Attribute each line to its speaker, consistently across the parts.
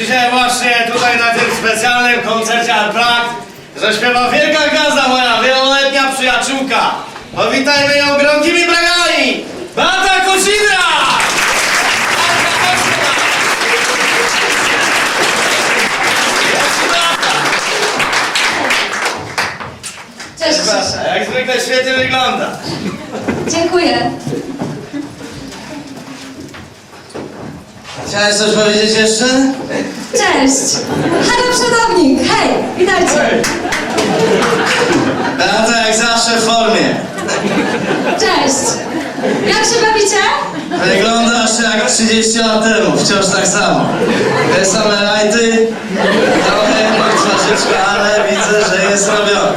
Speaker 1: Dzisiaj właśnie tutaj na tym specjalnym koncercie Alprak zaśpiewa wielka gwiazda moja, wieloletnia przyjaciółka. Powitajmy ją gromkimi bragami! Beata Kosidra!
Speaker 2: Cześć.
Speaker 1: Jak zwykle świetnie wygląda.
Speaker 2: Dziękuję.
Speaker 3: Chciałeś coś powiedzieć jeszcze?
Speaker 2: Cześć. Halo przodownik. Hej, witajcie.
Speaker 3: Beata jak zawsze w formie.
Speaker 2: Cześć. Jak się bawicie?
Speaker 3: Wyglądasz jak 30 lat temu, wciąż tak samo. Te same rajty, trochę twarzyczka, ale widzę, że jest robiona.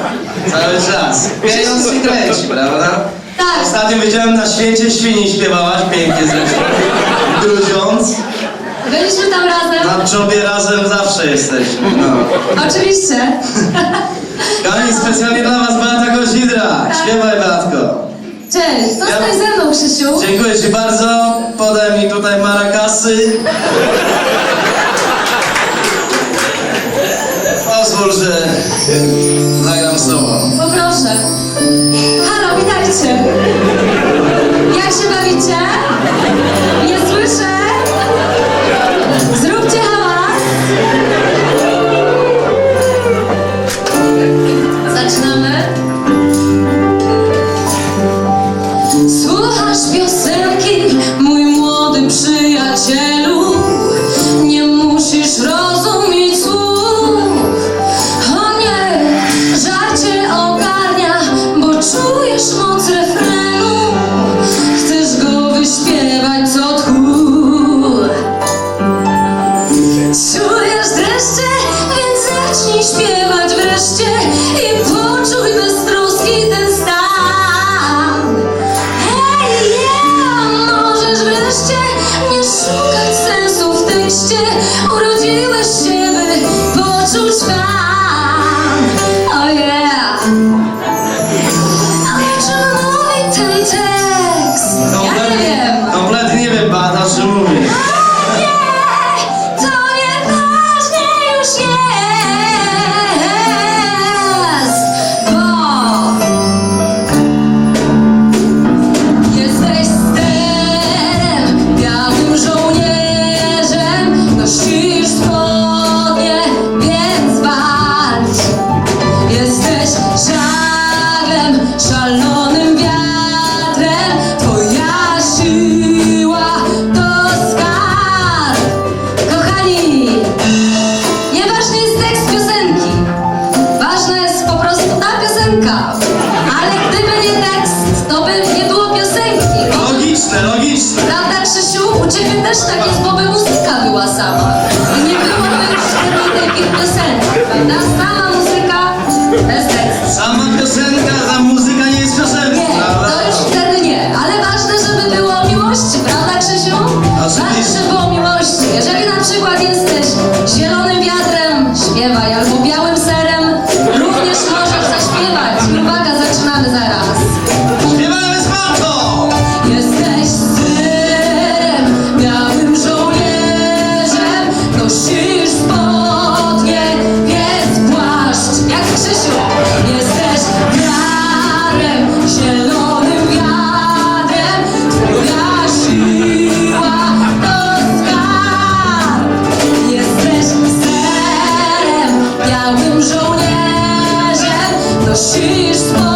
Speaker 3: Cały czas. Pieniądz ci kręci, prawda?
Speaker 2: Tak.
Speaker 3: Ostatnio widziałem na święcie świni śpiewałaś, pięknie zresztą. Gruziąc.
Speaker 2: Byliśmy tam razem.
Speaker 3: Na czobie razem zawsze jesteśmy. No.
Speaker 2: Oczywiście.
Speaker 3: Kochani, specjalnie dla was Beata Kozidra. Śpiewaj, Beatko.
Speaker 2: Cześć. Zostań ze mną, Krzysiu.
Speaker 3: Dziękuję Ci bardzo. Podaj mi tutaj marakasy. Pozwól, że
Speaker 2: you piosenka. Ale gdyby nie tekst, to by nie było piosenki.
Speaker 3: Logiczne, logiczne.
Speaker 2: prawda Krzysiu, u ciebie też tak jest, bo by
Speaker 3: Cristo.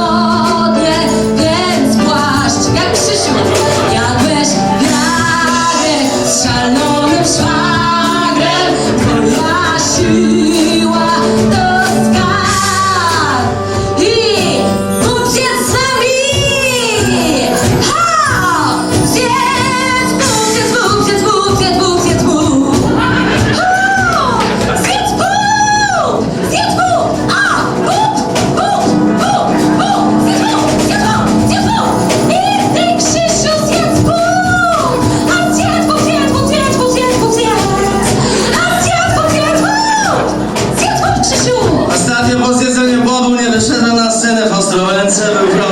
Speaker 3: Bobu nie wyszedłem na scenę